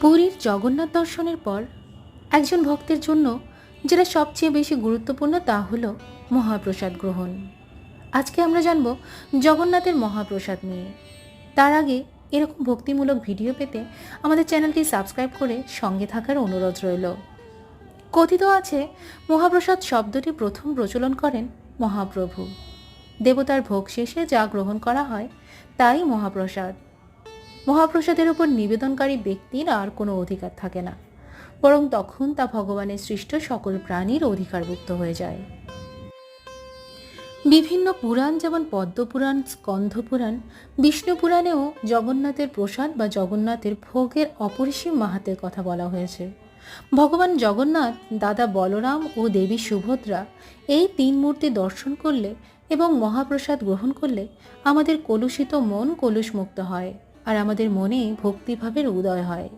পুরীর জগন্নাথ দর্শনের পর একজন ভক্তের জন্য যেটা সবচেয়ে বেশি গুরুত্বপূর্ণ তা হলো মহাপ্রসাদ গ্রহণ। আজকে আমরা জানব জগন্নাথের মহাপ্রসাদ নিয়ে। তার আগে এরকম ভক্তিমূলক ভিডিও পেতে আমাদের চ্যানেলটি সাবস্ক্রাইব করে সঙ্গে থাকার অনুরোধ রইল। কথিত আছে, মহাপ্রসাদ শব্দটি প্রথম প্রচলন করেন মহাপ্রভু। দেবতার ভোগ শেষে যা গ্রহণ করা হয় তাই মহাপ্রসাদ। মহাপ্রসাদের উপর নিবেদনকারী ব্যক্তির আর কোনো অধিকার থাকে না। বরং তখন তা ভগবানের সৃষ্ট সকল প্রাণীর অধিকারভুক্ত হয়ে যায়। বিভিন্ন পুরাণ যেমন পদ্মপুরাণ, স্কন্ধপুরাণ বিষ্ণু পুরাণেও জগন্নাথের প্রসাদ বা জগন্নাথের ভোগের অপরিসীম মাহাতের কথা বলা হয়েছে। ভগবান জগন্নাথ, দাদা বলরাম ও দেবী সুভদ্রা এই তিন মূর্তি দর্শন করলে এবং মহাপ্রসাদ গ্রহণ করলে আমাদের কলুষিত মন কলুষমুক্ত হয়। আর আমাদের মনে ভক্তিভাবের উদয় হয়।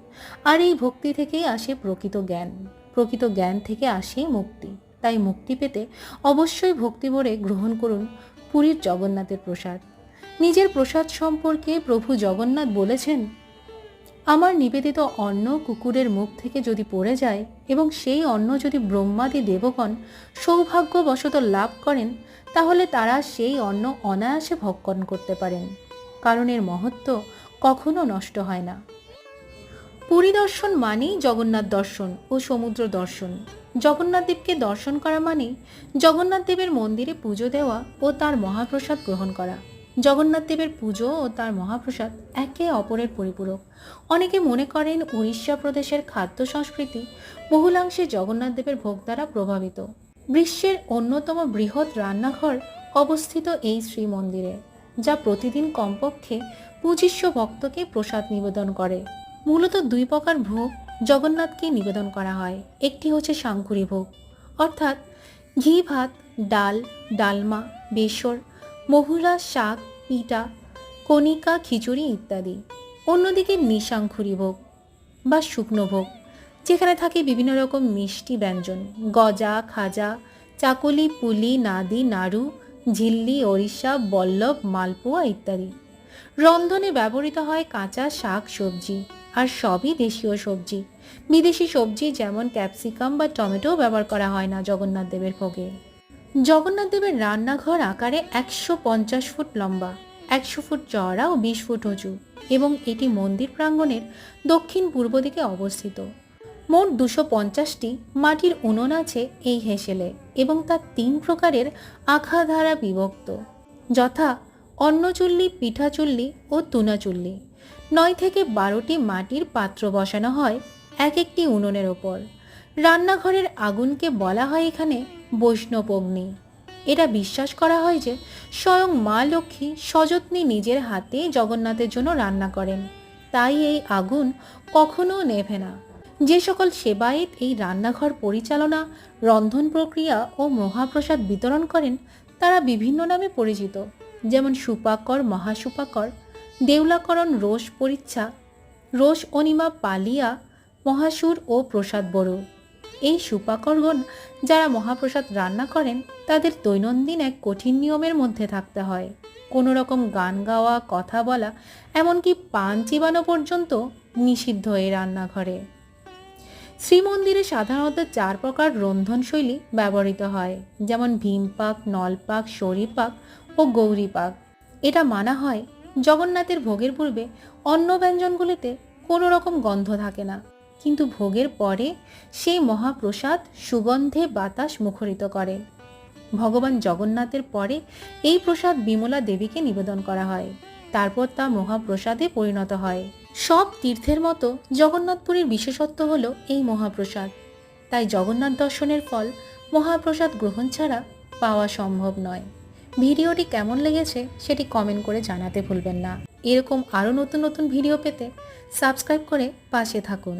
আর এই ভক্তি থেকেই আসে প্রকৃত জ্ঞান। প্রকৃত জ্ঞান থেকে আসে মুক্তি। তাই মুক্তি পেতে অবশ্যই ভক্তি ভরে গ্রহণ করুন পুরীর জগন্নাথের প্রসাদ। নিজের প্রসাদ সম্পর্কে প্রভু জগন্নাথ বলেছেন, আমার নিবেদিত অন্ন কুকুরের মুখ থেকে যদি পড়ে যায় এবং সেই অন্ন যদি ব্রহ্মাদি দেবগণ সৌভাগ্যবশত লাভ করেন, তাহলে তারা সেই অন্ন অনায়াসে ভক্ষণ করতে পারেন। কারণ এর মহত্ব কখনো নষ্ট হয় না। পুরী দর্শন মানেই জগন্নাথ দর্শন ও সমুদ্র দর্শন। জগন্নাথ দেবকে দর্শন করা মানেই জগন্নাথ দেবের মন্দিরে পুজো দেওয়া ও তার মহাপ্রসাদ গ্রহণ করা। জগন্নাথ দেবের পুজো ও তার মহাপ্রসাদ একে অপরের পরিপূরক। অনেকে মনে করেন উড়িষ্যা প্রদেশের খাদ্য সংস্কৃতি বহুলাংশে জগন্নাথ দেবের ভোগ দ্বারা প্রভাবিত। বিশ্বের অন্যতম বৃহৎ রান্নাঘর অবস্থিত এই শ্রীমন্দিরে, যা প্রতিদিন কমপক্ষে পঁচিশশো ভক্তকে প্রসাদ নিবেদন করে। মূলত দুই প্রকার ভোগ জগন্নাথকে নিবেদন করা হয়। একটি হচ্ছে শাঙ্কুরি ভোগ। অর্থাৎ ঘি, ভাত, ডাল, ডালমা, বেসর, মহুরা, শাক, পিঠা, কণিকা, খিচুড়ি ইত্যাদি। অন্যদিকে নিশাঙ্কুরি ভোগ বা শুকনো ভোগ, যেখানে থাকে বিভিন্ন রকম মিষ্টি ব্যঞ্জন, গজা, খাজা, চাকলি, পুলি, নাদি, নাড়ু, ঝিল্লি, ওড়িশা, বল্লভ, মালপোয়া ইত্যাদি। রন্ধনে ব্যবহৃত হয় কাঁচা শাক সবজি আর সবই দেশীয় সবজি। বিদেশি সবজি যেমন ক্যাপসিকাম বা টমেটো ব্যবহার করা হয় না জগন্নাথ দেবের ভোগে। জগন্নাথ দেবের রান্নাঘর আকারে একশো পঞ্চাশ ফুট লম্বা, একশো ফুট চওড়া ও বিশ ফুট উঁচু এবং এটি মন্দির প্রাঙ্গণের দক্ষিণ পূর্ব দিকে অবস্থিত। মোট দুশো পঞ্চাশটি মাটির উনুন আছে এই হেসেলে এবং তার তিন প্রকারের আখা দ্বারা বিভক্ত, যথা অন্নচুল্লি, পিঠাচুল্লি ও তুনাচুল্লি। নয় থেকে বারোটি মাটির পাত্র বসানো হয় এক একটি উনুনের ওপর। রান্নাঘরের আগুনকে বলা হয় এখানে বৈষ্ণব অগ্নি। এটা বিশ্বাস করা হয় যে স্বয়ং মা লক্ষ্মী সযত্নে নিজের হাতে জগন্নাথের জন্য রান্না করেন। তাই এই আগুন কখনো নেভে না। যে সকল সেবায়েত এই রান্নাঘর পরিচালনা, রন্ধন প্রক্রিয়া ও মহাপ্রসাদ বিতরণ করেন, তারা বিভিন্ন নামে পরিচিত। যেমন সুপাকর, মহাসুপাকর, দেউলাকরণ, রোষ পরীক্ষা রোষ অনিমা পালিয়া, মহাসুর ও প্রসাদ বড়ো। এই সুপাকরগণ যারা মহাপ্রসাদ রান্না করেন, তাদের দৈনন্দিন এক কঠিন নিয়মের মধ্যে থাকতে হয়। কোনো রকম গান গাওয়া, কথা বলা, এমনকি পান চিবানো পর্যন্ত নিষিদ্ধ এই রান্নাঘরে। শ্রীমন্দিরে সাধারণত চার প্রকার রন্ধনশৈলী ব্যবহৃত হয়, যেমন ভীমপাক, নলপাক, সরিপাক ও গৌরীপাক এটা মানা হয় জগন্নাথের ভোগের পূর্বে অন্য ব্যঞ্জনগুলিতে কোনো রকম গন্ধ থাকে না। কিন্তু ভোগের পরে সেই মহাপ্রসাদ সুগন্ধে বাতাস মুখরিত করে। ভগবান জগন্নাথের পরে এই প্রসাদ বিমলা দেবীকে নিবেদন করা হয়। তারপর তা মহাপ্রসাদে পরিণত হয়। সব তীর্থের মতো জগন্নাথপুরীর বিশেষত্ব হল এই মহাপ্রসাদ। তাই জগন্নাথ দর্শনের ফল মহাপ্রসাদ গ্রহণ ছাড়া পাওয়া সম্ভব নয়। ভিডিওটি কেমন লেগেছে সেটি কমেন্ট করে জানাতে ভুলবেন না। এরকম আরও নতুন নতুন ভিডিও পেতে সাবস্ক্রাইব করে পাশে থাকুন।